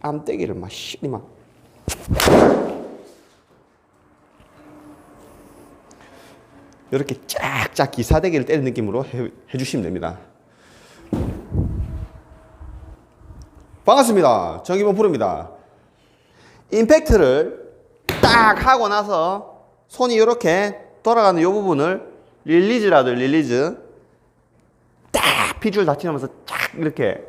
암떼기를 막 시리 막 이렇게 쫙쫙 기사대기를 때리는 느낌으로 해, 해주시면 됩니다. 반갑습니다. 정기범 프로입니다. 임팩트를 딱 하고 나서 손이 이렇게 돌아가는 이 부분을 릴리즈라도 릴리즈 딱 핏줄 다치면서 쫙 이렇게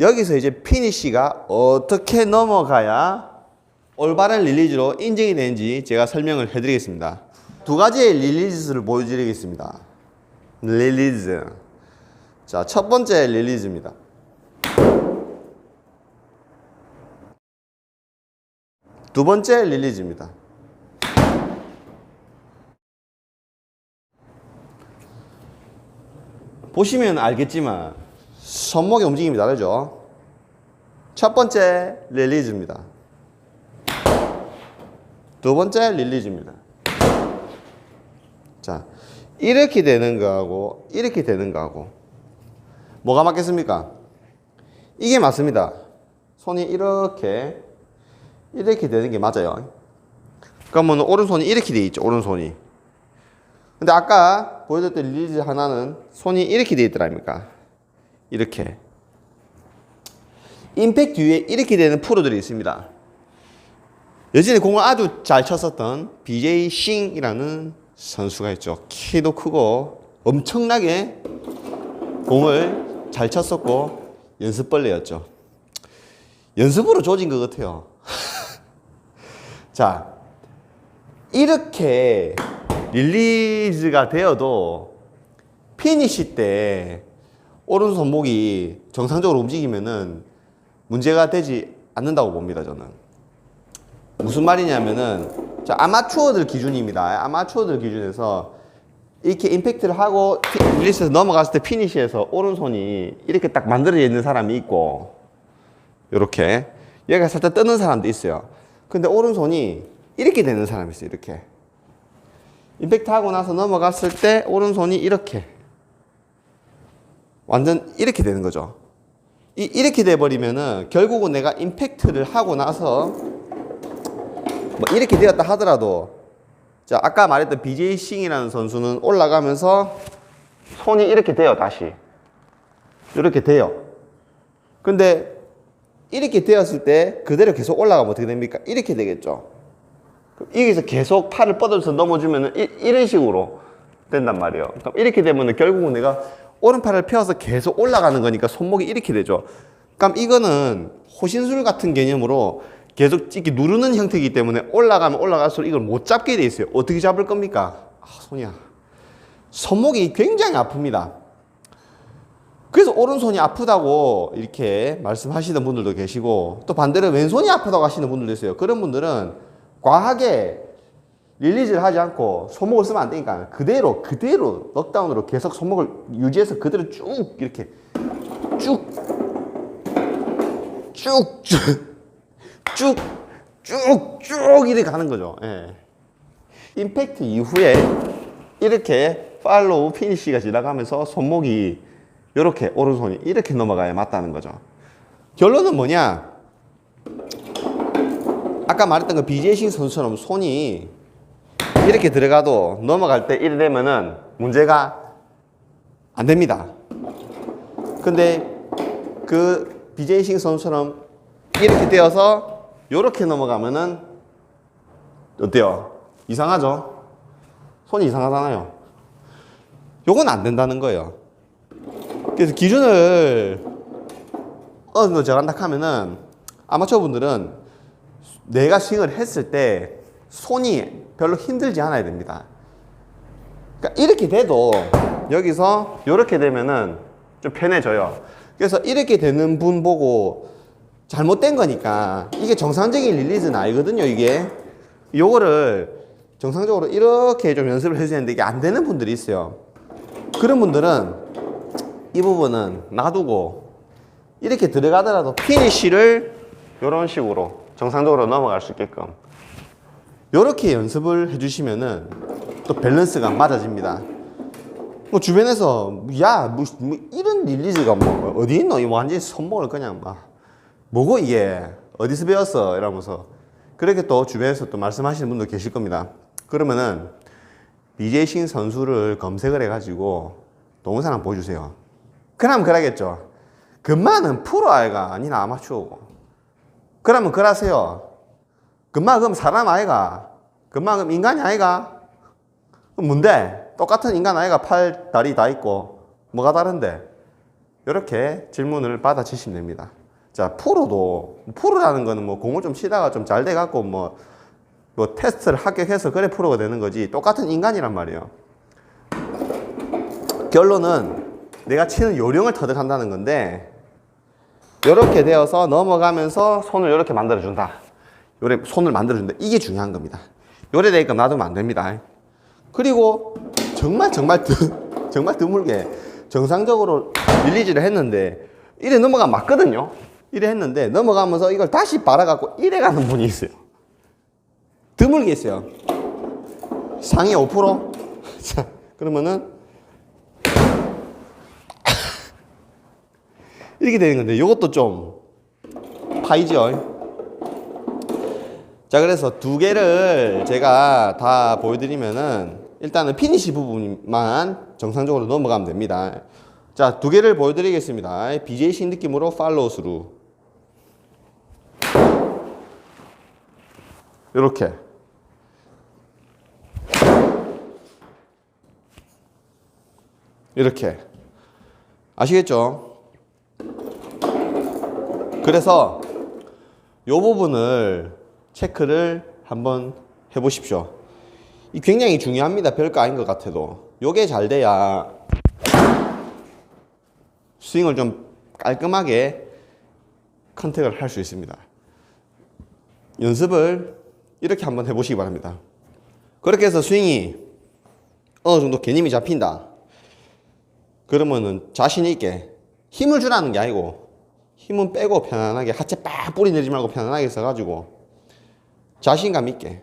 여기서 이제 피니쉬가 어떻게 넘어가야 올바른 릴리즈로 인증이 되는지 제가 설명을 해드리겠습니다. 두 가지의 릴리즈를 보여드리겠습니다. 릴리즈. 자, 첫 번째 릴리즈입니다. 두 번째 릴리즈입니다. 보시면 알겠지만 손목의 움직임이 다르죠. 첫 번째 릴리즈입니다. 두 번째 릴리즈입니다. 자, 이렇게 되는 거하고 이렇게 되는 거하고 뭐가 맞겠습니까? 이게 맞습니다. 손이 이렇게 이렇게 되는 게 맞아요. 그러면 오른손이 이렇게 돼 있죠. 오른손이. 근데 아까 보여줬던 릴리즈 하나는 손이 이렇게 돼 있더라 아닙니까? 이렇게. 임팩트 위에 이렇게 되는 프로들이 있습니다. 예전에 공을 아주 잘 쳤었던 BJ 싱이라는 선수가 있죠. 키도 크고 엄청나게 공을 잘 쳤었고 연습벌레였죠. 연습으로 조진 것 같아요. 자, 이렇게 릴리즈가 되어도 피니시 때 오른손목이 정상적으로 움직이면은 문제가 되지 않는다고 봅니다, 저는. 무슨 말이냐면은, 자, 아마추어들 기준입니다. 아마추어들 기준에서 이렇게 임팩트를 하고 피- 릴리스에서 넘어갔을 때 피니시에서 오른손이 이렇게 딱 만들어져 있는 사람이 있고, 요렇게. 얘가 살짝 뜨는 사람도 있어요. 근데 오른손이 이렇게 되는 사람이 있어요, 이렇게. 임팩트 하고 나서 넘어갔을 때 오른손이 이렇게. 완전 이렇게 되는 거죠. 이, 이렇게 돼버리면은 결국은 내가 임팩트를 하고 나서 뭐 이렇게 되었다 하더라도 자, 아까 말했던 BJ 싱이라는 선수는 올라가면서 손이 이렇게 돼요, 다시. 이렇게 돼요. 근데 이렇게 되었을 때 그대로 계속 올라가면 어떻게 됩니까? 이렇게 되겠죠. 여기서 계속 팔을 뻗어서 넘어주면 이런 식으로 된단 말이에요. 이렇게 되면 결국은 내가 오른팔을 펴서 계속 올라가는 거니까 손목이 이렇게 되죠. 그럼 이거는 호신술 같은 개념으로 계속 이렇게 누르는 형태이기 때문에 올라가면 올라갈수록 이걸 못 잡게 돼 있어요. 어떻게 잡을 겁니까? 아, 손이야. 손목이 굉장히 아픕니다. 그래서 오른손이 아프다고 이렇게 말씀하시는 분들도 계시고 또 반대로 왼손이 아프다고 하시는 분들도 있어요. 그런 분들은 과하게 릴리즈를 하지 않고 손목을 쓰면 안 되니까 그대로 그대로 넉다운으로 계속 손목을 유지해서 그대로 쭉 이렇게 쭉 쭉 쭉 쭉쭉 이렇게 가는 거죠. 예. 임팩트 이후에 이렇게 팔로우 피니쉬가 지나가면서 손목이 이렇게 오른손이 이렇게 넘어가야 맞다는 거죠. 결론은 뭐냐? 아까 말했던 그 BJ 선수처럼 손이 이렇게 들어가도 넘어갈 때 이래 되면은 문제가 안 됩니다. 근데 그 BJ 선수처럼 이렇게 되어서 이렇게 넘어가면은 어때요? 이상하죠? 손이 이상하잖아요. 요건 안 된다는 거예요. 그래서 기준을 어느 정도 정한다 하면은 아마추어 분들은 내가 스윙을 했을 때 손이 별로 힘들지 않아야 됩니다. 그러니까 이렇게 돼도 여기서 이렇게 되면은 좀 편해져요. 그래서 이렇게 되는 분 보고 잘못된 거니까 이게 정상적인 릴리즈는 아니거든요. 이게 요거를 정상적으로 이렇게 좀 연습을 해주는데 이게 안 되는 분들이 있어요. 그런 분들은 이 부분은 놔두고 이렇게 들어가더라도 피니쉬를 이런 식으로 정상적으로 넘어갈 수 있게끔 이렇게 연습을 해주시면은 또 밸런스가 맞아집니다. 뭐 주변에서 야, 뭐, 뭐 이런 릴리즈가 뭐 어디 있노? 이 완전히 손목을 그냥 막 뭐고 이게 어디서 배웠어? 이러면서 그렇게 또 주변에서 또 말씀하시는 분도 계실 겁니다. 그러면은 BJ신 선수를 검색을 해가지고 동영상 한번 보여주세요. 그러면 그러겠죠. 금마는 프로 아이가 아니나 아마추어고. 그러면 그러세요. 그럼 사람 아이가. 그럼 인간이 아이가. 뭔데? 똑같은 인간 아이가 팔, 다리 다 있고 뭐가 다른데? 이렇게 질문을 받아치시면 됩니다. 자, 프로도 프로라는 거는 뭐 공을 좀 치다가 좀 잘 돼갖고 뭐, 뭐 테스트를 합격해서 그래 프로가 되는 거지 똑같은 인간이란 말이에요. 결론은 내가 치는 요령을 터득한다는 건데 이렇게 되어서 넘어가면서 손을 이렇게 만들어준다. 요래 손을 만들어준다. 이게 중요한 겁니다. 요래 되니까 놔두면 안 됩니다. 그리고 정말 정말 드, 정말 드물게 정상적으로 릴리즈를 했는데 이래 넘어가 맞거든요. 이래 했는데 넘어가면서 이걸 다시 빨아갖고 이래 가는 분이 있어요. 드물게 있어요. 상위 5%? 자, 그러면은 이렇게 되는 건데 이것도 좀 파이죠. 자 그래서 두 개를 제가 다 보여드리면은 일단은 피니시 부분만 정상적으로 넘어가면 됩니다. 자 두 개를 보여드리겠습니다. BJC 느낌으로 팔로우 스루 이렇게 이렇게 아시겠죠? 그래서 이 부분을 체크를 한번 해보십시오. 이 굉장히 중요합니다. 별거 아닌 것 같아도. 요게 잘 돼야 스윙을 좀 깔끔하게 컨택을 할 수 있습니다. 연습을 이렇게 한번 해보시기 바랍니다. 그렇게 해서 스윙이 어느 정도 개념이 잡힌다. 그러면은 자신 있게 힘을 주라는 게 아니고 힘은 빼고 편안하게 하체 빡 뿌리 내리지 말고 편안하게 써가지고 자신감 있게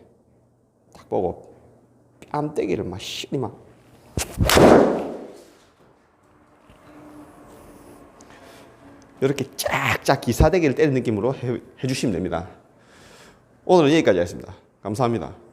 딱 보고 뺨때기를 막 시리 막 이렇게 쫙쫙 기사대기를 때리는 느낌으로 해, 해주시면 됩니다. 오늘은 여기까지 하겠습니다. 감사합니다.